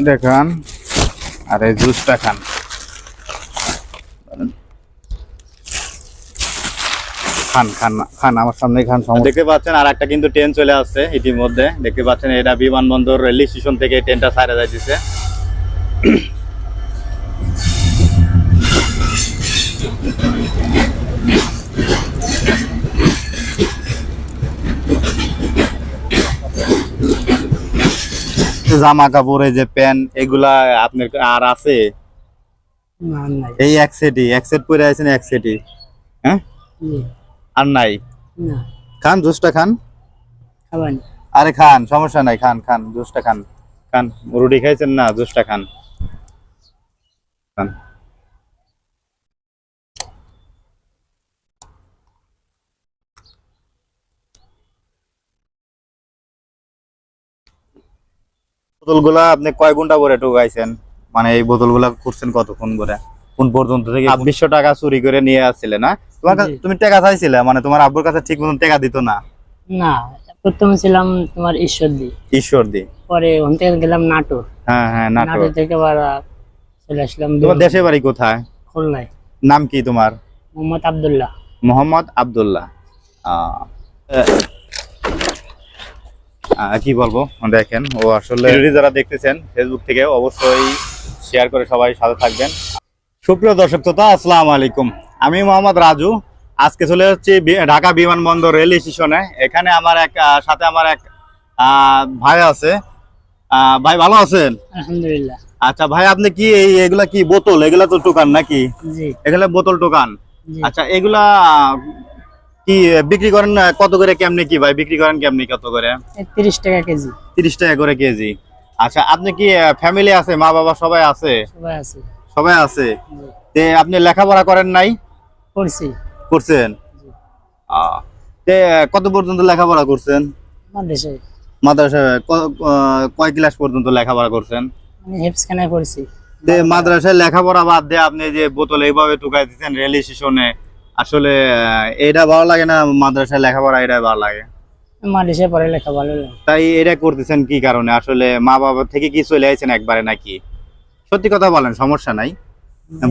এটা খান আর এই জুসটা খান। খান খান আমার সামনে খান দেখতে পাচ্ছেন, আর একটা কিন্তু ট্রেন চলে আসছে ইতিমধ্যে। দেখতে পাচ্ছেন, এটা বিমানবন্দর রেল স্টেশন থেকে ট্রেনটা সারা যাইতেছে। জামা কাপড় এই যে প্যান্ট এগুলা আপনার আর আছে? এই এক সেটি এক সেট পরে আছেন এক সেটি। হ্যাঁ? আর নাই? না। খান জুসটা খান। আরে খান সমস্যা নাই খান খান জুসটা খান। খান রুটি খাইছেন না জুসটা খান। খান। বোতলগুলা আপনি কয় ঘণ্টা করে ঢুকাইছেন মানে এই বোতলগুলা করছেন কতক্ষণ করে কোন পর্যন্ত থেকে ছাব্বিশশো টাকা চুরি করে নিয়ে আসছিলে না? তোমার কাছে তুমি টাকা চাইছিলে? মানে তোমার আব্বুর কাছে ঠিক মতন টাকা দিত না? না প্রথমে ছিলাম তোমার ঈশ্বরদী। ঈশ্বর দি পরে ওখান থেকে গেলাম নাটোর। হ্যাঁ হ্যাঁ নাটোর। থেকে আবার চলে আসলাম তোমার দেশের বাড়ি কোথায়? খুলনায়। নাম কি তোমার? মোহাম্মদ আবদুল্লাহ। মোহাম্মদ আব্দুল্লাহ। আহ, কি বলব? দেখেন ও আসলে যারা দেখতেছেন ফেসবুক থেকে অবশ্যই শেয়ার করে সবাই সাথে থাকবেন। সুপ্রিয় দর্শক শ্রোতা আসসালামু আলাইকুম। আমি মোহাম্মদ রাজু। আজকে চলে যাচ্ছি ঢাকা বিমানবন্দর রেল স্টেশনে। এখানে আমার এক সাথে আমার এক আহ, ভাই আছে। আহ, ভাই ভালো আছেন? আলহামদুলিল্লাহ। আচ্ছা ভাই আপনি কি এই এগুলা কি বোতল? এগুলা তো টোকান নাকি? জি। এখানে বোতল টোকান আচ্ছা এগুলা কি বিক্রি করেন আহ, কত করে কেমনি কি ভাই? বিক্রি করেন কেমনি কত করে? তিরিশ টাকা কেজি। তিরিশ টাকা করে কেজি। আচ্ছা আপনি কি ফ্যামিলি আছে? মা বাবা সবাই আছে? সবাই আছে। সবাই আছে। তে আপনি লেখাপড়া করেন নাই? করছি। করছেন? তে কত পর্যন্ত লেখাপড়া করছেন? মাদ্রাসায়। মাদ্রাসায় কয় ক্লাস পর্যন্ত লেখাপড়া করছেন? আমি হেফসখানায় পড়ছি। তে মাদ্রাসায় লেখাপড়া বাদ দিয়ে আপনি যে বোতল এইভাবে টুকাই দিচ্ছেন রেল স্টেশনে আসলে এটা ভালো লাগে না মাদ্রাসায় লেখাপড়া এটা ভালো লাগে। মাদ্রাসায় পড়ে লেখা ভালো লাগে তাই এটা করতেছেন কি কারণে? আসলে মা বাবা থেকে কি চলে আইছেন একবারে নাকি? সত্যি কথা বলেন সমস্যা নাই।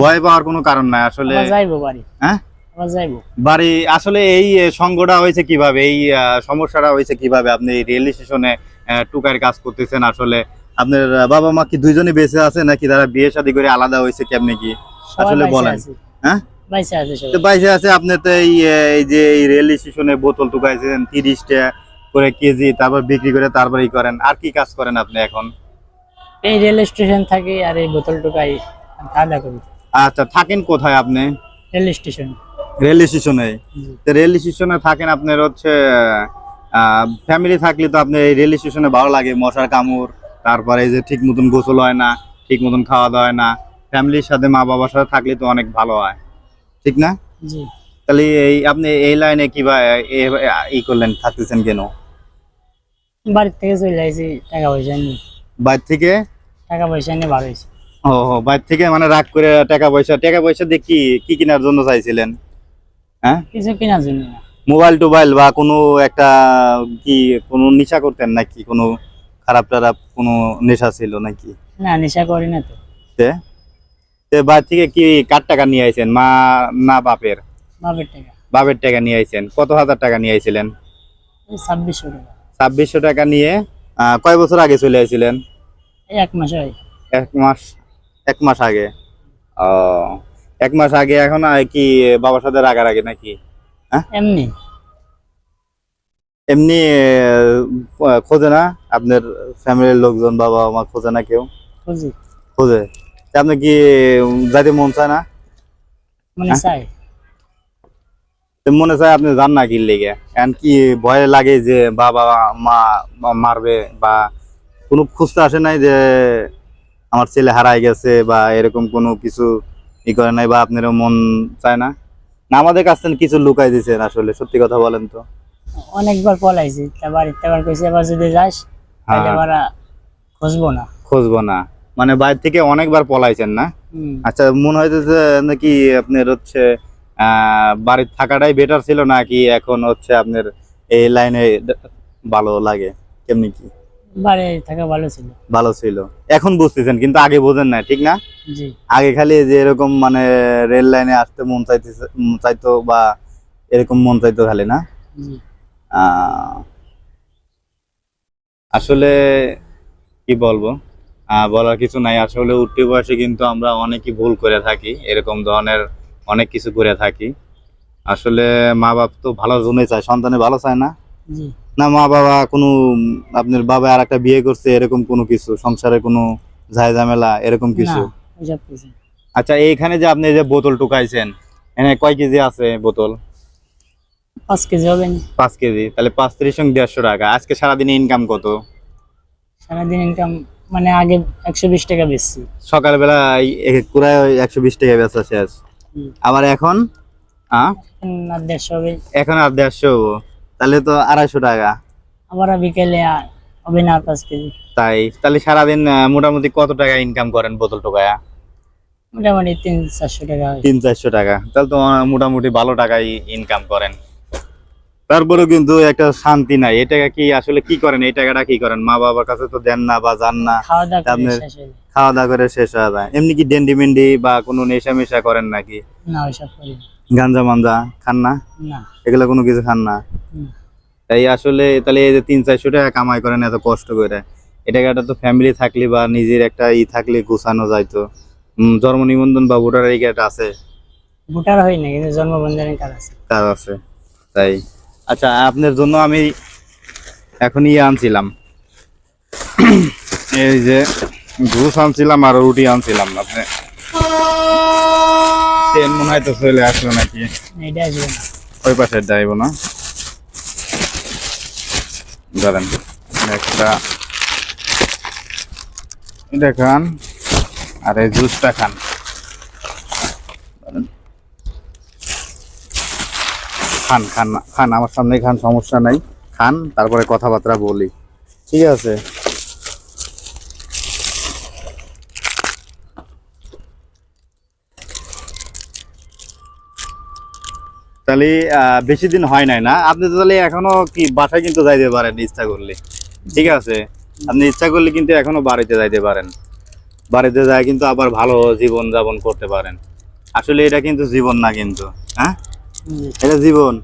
ভয় পাওয়ার কোনো কারণ নাই আসলে। যাইবো বাড়ি। হ্যাঁ? বাড়ি আসলে এই সঙ্গটা হয়েছে কীভাবে? এই সমস্যাটা হয়েছে কীভাবে? আপনি রেল স্টেশনে টুকার কাজ করতেছেন আসলে আপনার বাবা মা কি দুইজনে বেঁচে আছে নাকি তারা বিয়ে শাদী করে আলাদা হয়েছে কেমনি কি? আসলে বলেন। হ্যাঁ? বাইসে আছে তো বাইসে আছে আপনি তো এই যে এই রেল স্টেশনে বোতল টুকাইছেন তিরিশ টাকা করে কেজি তারপর বিক্রি করে তারপর করেন। আর কি কাজ করেন আপনি এখন? এই রেল স্টেশন থাকি আর এই বোতল টুকাই খাওয়া করি। আচ্ছা থাকেন কোথায় আপনি? Rail station. রেল স্টেশনে? রেল স্টেশনে থাকেন আপনার হচ্ছে ফ্যামিলি থাকলে তো আপনি এই রেল স্টেশনে ভালো লাগে মশার কামড় তারপরে এই যে ঠিক মতন গোসল হয় না ঠিক মতন খাওয়া দাওয়া হয় না ফ্যামিলির সাথে মা বাবার সাথে থাকলে তো অনেক ভালো হয়। ঠিক না? তাহলে এই আপনি এই লাইনে কীভাবে ই করলেন থাকতেছেন কেন? বাড়ির থেকে চলে যাইছি টাকা পয়সা নিয়ে। বাইর থেকে? টাকা পয়সা নিয়ে বার হয়েছি। ও বাইর থেকে মানে রাগ করে টাকা পয়সা টাকা পয়সা দিয়ে কি কি কেনার জন্য চাইছিলেন? হ্যাঁ? কিছু কেনার জন্য না। মোবাইল টোবাইল বা কোনো একটা কি কোনো নেশা করতেন নাকি? কোনো খারাপ টারাপ কোনো নেশা ছিল নাকি? না নেশা করি না তো? তে থেকে কি কার টাকা নিয়ে আইছেন? মা না বাপের? বাপের টাকা। বাপের টাকা নিয়ে আইছেন। কত হাজার টাকা নিয়ে আইছিলেন? ছাব্বিশশো টাকা। ছাব্বিশশো টাকা নিয়ে আহ, কয় বছর আগে চলে আইছিলেন? এক মাস হয় এক মাস এক মাস আগে। ও এক মাস আগে এখন কি বাবার সাথে রাগার আগে নাকি এমনি। এমনি খোঁজে না? আপনার ফ্যামিলির লোকজন বাবা মা খোঁজে না কেউ? খোঁজে? আপনি কি যাইতে মন চায় না মানে তো মনে চায় আপনি যান না কি লেগে এখন কি ভয় লাগে যে বাবা মা মারবে বা কোনো খুঁজতে আসে নাই যে আমার ছেলে হারাই গেছে বা এরকম কোনো কিছু ই করে নাই বা আপনারও মন চায় না না আমাদের কাছ থেকে কিছু লুকাই দিয়েছেন আসলে সত্যি কথা বলেন তো। অনেকবার পলাইছি তা বাড়িতে আবার কইছে এবার যদি যাস তাহলে হ্যাঁ। আবার খুঁজবো না। খুঁজবো না। মানে বাইরে থেকে অনেকবার পলাইছেন না? আচ্ছা মনে হইতেছে নাকি আপনার হচ্ছে আহ বাড়ির থাকাটাই বেটার ছিল নাকি এখন হচ্ছে আপনার এই লাইনে ভালো লাগে? কেমনি কি? বাড়ি থাকা ভালো ছিল। ভালো ছিল। এখন বুঝতেছেন কিন্তু আগে বোঝেন না ঠিক না? আগে খালি যে এরকম মানে রেল লাইনে আসতে মন চাইতেছে চাইতো বা এরকম মন চাইতো খালি না? আহ, আসলে কি বলব? বলার কিছু নাই। আসলে উঠতি বয়সে কিন্তু আমরা অনেকই ভুল করে থাকি। এরকম ধরনের অনেক কিছু করে থাকি। আসলে মা বাপ তো ভালো জন্যই চায় সন্তানে ভালো চায় না। না মা বাবা কোনো আপনার বাবা আর একটা বিয়ে করছে এরকম কোনো কিছু সংসারে কোনো ঝাই ঝামেলা এরকম কিছু। আচ্ছা এইখানে যে আপনি যে বোতল টুকাইছেন এখানে কয় কেজি আছে বোতল? পাঁচ কেজি হবে পাঁচ কেজি তাহলে পাঁচ ত্রিশ দেড়শো টাকা। আজকে সারাদিনে ইনকাম কত? সারাদিন ইনকাম মানে আগে একশো বিশ টাকা বেচছি। সকালবেলা পুরাই একশো বিশ টাকা বেচা শেষ। আবার এখন? এখন আর দেড়শো তাহলে তো আড়াইশো টাকা। আবার বিকেলে হবে না পাঁচ কেজি। তাই তাহলে সারাদিন মোটামুটি কত টাকা ইনকাম করেন বোতল টোকায়া মোটামুটি তিন চারশো টাকা তিন চারশো টাকা। তাহলে তো মোটামুটি ভালো টাকাই ইনকাম করেন। তারপরেও কিন্তু একটা শান্তি নাই। এই টাকা কি আসলে কি করেন? এই টাকাটা কি করেন? মা বাবার কাছে তো দেন না বা যান না। খাওয়া দাওয়া করে আপনার- শেষ হয়ে যায়। খাওয়া দাওয়া করে শেষ হয়ে যায়। এমনি কি ডেন্ডি মেন্ডি বা কোনো নেশা মেশা করেন নাকি? না ওইসব করি গাঞ্জা মাঞ্জা খান না? এগুলো কোনো কিছু খান না? তাই আসলে তাহলে এই যে তিন চারশো টাকা কামাই করেন এত কষ্ট করে। এটা একটা তো ফ্যামিলি থাকলে বা নিজের একটা ই থাকলে গোছানো যাইতো জন্ম নিবন্ধন বা ভোটার কার্ড আছে? ভোটার হয় না কিন্তু জন্মবন্ধনের কাজ আছে। কাজ আছে। তাই। আচ্ছা আপনার জন্য আমি এখন ইয়ে আনছিলাম। এই যে জুস আনছিলাম আর রুটি আনছিলাম আপনি ট্রেন মনে হয় তো চলে আসলো নাকি? ওই পাশে যাইব না? ধরেন একটা এটা খান আর এই জুসটা খান। খান খান খান, আমার সামনে খান, সমস্যা নাই। খান, তারপরে কথাবার্তা বলি। ঠিক আছে? তাহলে বেশি দিন হয় নাই না? আপনি তো তাহলে এখনও কি বাসায় কিন্তু যাইতে পারেন ইচ্ছা করলে। ঠিক আছে? আপনি ইচ্ছা করলে কিন্তু এখনও বাড়িতে যাইতে পারেন। বাড়িতে যায় কিন্তু আবার ভালো জীবন যাপন করতে পারেন। আসলে এটা কিন্তু জীবন না কিন্তু হ্যাঁ। এটা জীবন।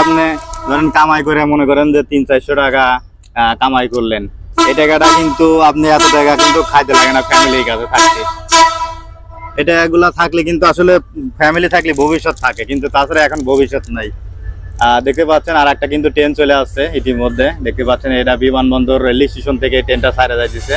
আপনি ধরেন কামাই করে মনে করেন যে তিন, চারশো টাকা কামাই করলেন। এই টাকাটা কিন্তু আপনি এত টাকা কিন্তু খাইতে লাগে না ফ্যামিলির কাছে থাকতে। এটা এগুলা থাকলে কিন্তু আসলে ফ্যামিলি থাকলে ভবিষ্যৎ থাকে, কিন্তু তাছাড়া এখন ভবিষ্যৎ নাই। দেখতে পাচ্ছেন আর একটা কিন্তু ট্রেন চলে আসছে ইতিমধ্যে। দেখতে পাচ্ছেন এটা বিমানবন্দর রেল স্টেশন থেকে ট্রেনটা ছাড়া যাইতেছে।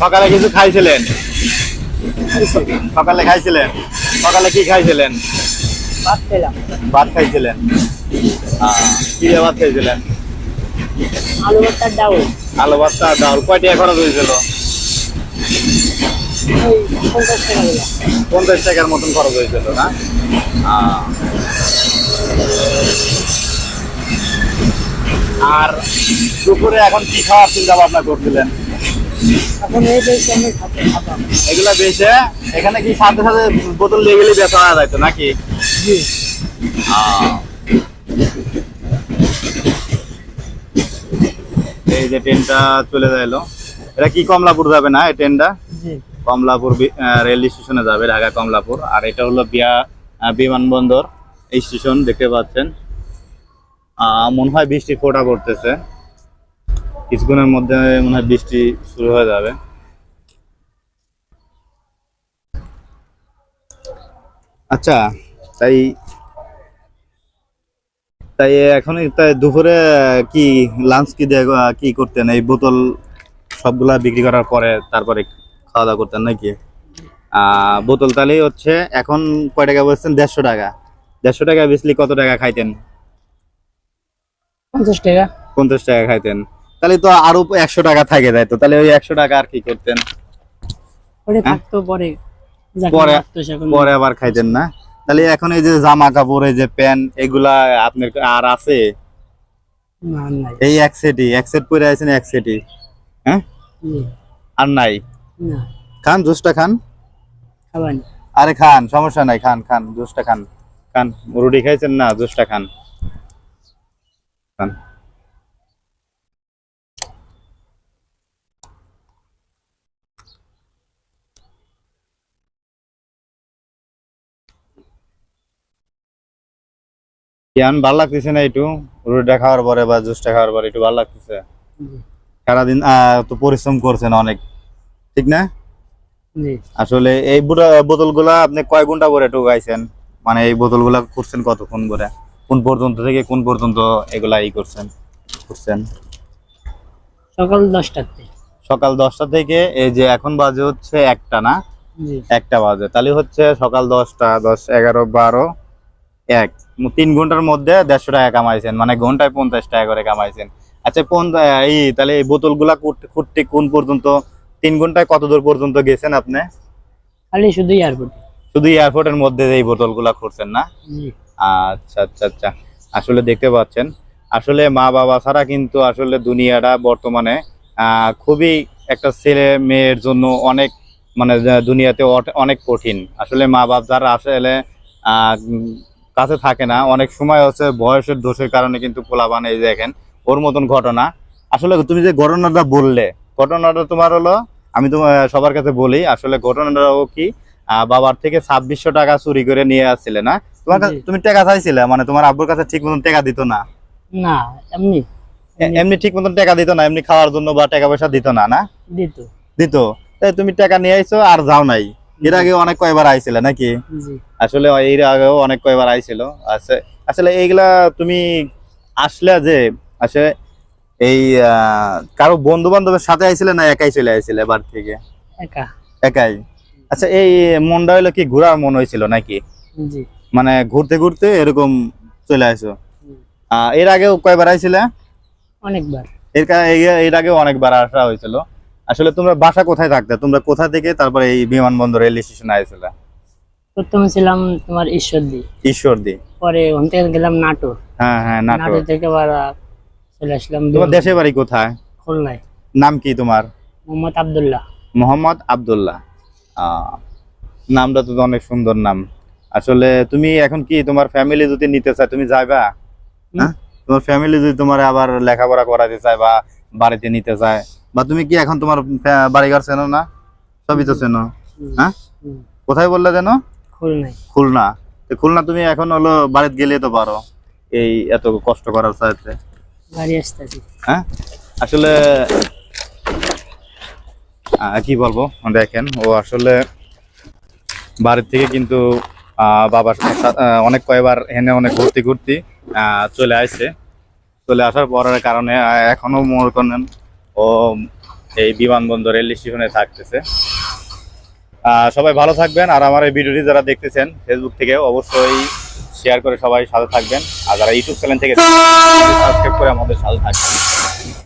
সকালে কিছু খাইছিলেন? সকালে খাইছিলেন? সকালে কি খাইছিলেন? ভাত খেলাম। ভাত খাইছিলেন। কি ভাত খাইছিলেন? আলু ভর্তার ডাউল। আলু ভর্তা ডাল কয়টি খরচ হয়েছিল পঞ্চাশ টাকার মতন খরচ হয়েছিল না। আর দুপুরে এখন কি খাওয়ার চিন্তা ভাবনা করছিলেন? এখন এই বেশি আমি এগুলা বেচে এখানে কি সাথে সাথে বোতল নিয়ে গেলে বেচা হয়ে যাইতো নাকি? জি। এই যে ট্রেনটা চলে যাইলো। এটা কি কমলাপুর যাবে না এই ট্রেনটা? কমলাপুর রেল স্টেশনে যাবে ঢাকা কমলাপুর। আর এটা হলো বিয়া বিমানবন্দর। এই স্টেশন দেখতে পাচ্ছেন। আহ, মনে হয় বৃষ্টি ফোটা পড়তেছে কিছুক্ষণের মধ্যে মনে হয় বৃষ্টি শুরু হয়ে যাবে। আচ্ছা তাই তাই এখন তাই দুপুরে কি লাঞ্চ কি কি করতেন? এই বোতল সবগুলা বিক্রি করার পরে তারপরে খাওয়া দাওয়া করতেন নাকি? আহ, বোতল তাহলে হচ্ছে এখন কয় টাকা বলছেন? দেড়শো টাকা। দেড়শো টাকা বেচলি কত টাকা খাইতেন? পঞ্চাশ টাকা। পঞ্চাশ টাকা খাইতেন। তাহলে তো আরও একশো টাকা থাকে যায় তো? তাহলে ওই একশো টাকা আর কি করতেন? পরে সেখন পরে আবার খাইতেন না? তাহলে এখন এই যে জামা কাপড় এই যে প্যান্ট এগুলা আপনার আর আছে? না এই এক সেটই এক সেট পরে আছেন এক সেটই। হ্যাঁ? আর নাই? খান জুসটা খান। আরে খান সমস্যা নাই খান খান জুসটা খান। খান রুটি খাইছেন না জুসটা খান। খান। কেন ভালো লাগতেছে না একটু? রুটিটা খাওয়ার পরে বা জুসটা খাওয়ার পরে একটু ভালো লাগতেছে। সারাদিন তো পরিশ্রম করছেন অনেক। ঠিক না? আসলে এই বুড়া- বোতলগুলা আপনি কয় ঘণ্টা ভরে ঢুকাইছেন? মানে এই বোতলগুলা করছেন কতক্ষণ ভরে? কোন পর্যন্ত থেকে কোন পর্যন্ত এগুলা ই করছেন? করছেন? সকাল দশটাতে সকাল দশটা থেকে এই যে এখন বাজে হচ্ছে একটা না? একটা বাজে। তাহলে হচ্ছে সকাল দশটা দশ এগারো বারো। এক। তিন ঘণ্টার মধ্যে দেড়শো টাকা কামাইছেন মানে ঘন্টায় পঞ্চাশ টাকা করে কামাইছেন। আচ্ছা কোন এই তাহলে এই বোতলগুলা করতে করতে কোন পর্যন্ত তিন ঘন্টায় কত দূর পর্যন্ত গেছেন আপনি? খালি শুধু এয়ারপোর্টে শুধু এয়ারপোর্টের মধ্যে এই বোতলগুলা করছেন না? আচ্ছা আচ্ছা আচ্ছা। আসলে দেখতে পাচ্ছেন আসলে মা বাবা ছাড়া কিন্তু আসলে দুনিয়াটা বর্তমানে আহ, খুবই একটা ছেলে মেয়ের জন্য অনেক মানে দুনিয়াতে অনেক কঠিন। আসলে মা বাপ যারা আসলে কাছে থাকে না। অনেক সময় হচ্ছে বয়সের দোষের কারণে কিন্তু পোলাবান এই দেখেন ওর মতন ঘটনা। আসলে তুমি যে ঘটনাটা বললে ঘটনাটা তোমার হলো আমি তোমার সবার কাছে বলি আসলে ঘটনাটাও কি বাবার থেকে ছাব্বিশশো টাকা চুরি করে নিয়ে আসছিলে না? তোমার কাছে তুমি টাকা চাইছিলে মানে তোমার আব্বুর কাছে ঠিক মতন টাকা দিত না? না এমনি। এমনি ঠিক মতন টাকা দিত না এমনি খাওয়ার জন্য বা টাকা পয়সা দিত না না? দিত। দিত। তাই তুমি টাকা নিয়ে আইছো আর যাও নাই। এর আগে অনেক কয়বার আইছিলে নাকি? আসলে এর আগেও অনেক কয়বার আইছিল। আছে আসলে এইগুলা তুমি আসলে যে আসলে এই কারও বন্ধু বান্ধবের সাথে আইছিলে না একাই চলে আইছিলে বাড়ি থেকে? একা। একাই? আচ্ছা এই মনটা হইল কি ঘোরার মন হয়েছিল নাকি? জি। মানে ঘুরতে ঘুরতে এরকম চলে আসো। এর আগেও কয়বার আইছিলে? অনেকবার। এর এর আগেও অনেকবার আসা হয়েছিল আসলে তোমরা বাসা কোথায় থাকতে? তোমরা কোথা থেকে তারপরে এই বিমানবন্দর রেল স্টেশনে আইছিলে? প্রথমে ছিলাম তোমার ঈশ্বরদী। ঈশ্বরদী। পরে ওখান থেকে গেলাম নাটোর। হ্যাঁ হ্যাঁ নাটোর। থেকে আবার চলে আসলাম তোমার দেশের বাড়ি কোথায়? খুলনায়। নাম কি তোমার? মোহাম্মদ আবদুল্লাহ। মোহাম্মদ আব্দুল্লাহ। নামটা তো অনেক সুন্দর নাম। আসলে তুমি এখন কি তোমার ফ্যামিলি যদি নিতে চায় তুমি যাইবা? হ্যাঁ? তোমার ফ্যামিলি যদি তোমার আবার লেখাপড়া করাতে চায় বা বাড়িতে নিতে চায় বা তুমি কি এখন তোমার বাড়িঘর চেনো না? সবই তো চেনো হ্যাঁ? কোথায় বললে যেন? খুলনা। খুলনা তুমি এখন হলো বাড়িতে গেলে তো পারো এই এত কষ্ট করার সাথে। হ্যাঁ? আসলে কি বলব? দেখেন ও আসলে বাড়ির থেকে কিন্তু বাবার অনেক কয়বার এনে অনেক ঘুরতে ঘুরতে আহ, চলে আসছে চলে আসার পরের কারণে এখনও মনে করেন ও এই বিমানবন্দর রেল স্টেশনে থাকতেছে। সবাই ভালো থাকবেন আর আমার এই ভিডিওটি যারা দেখতেছেন ফেসবুক থেকে অবশ্যই শেয়ার করে সবাই সাথে থাকবেন। আর যারা ইউটিউব চ্যানেল থেকে সাবস্ক্রাইব করে আমাদের সাথে থাকবেন।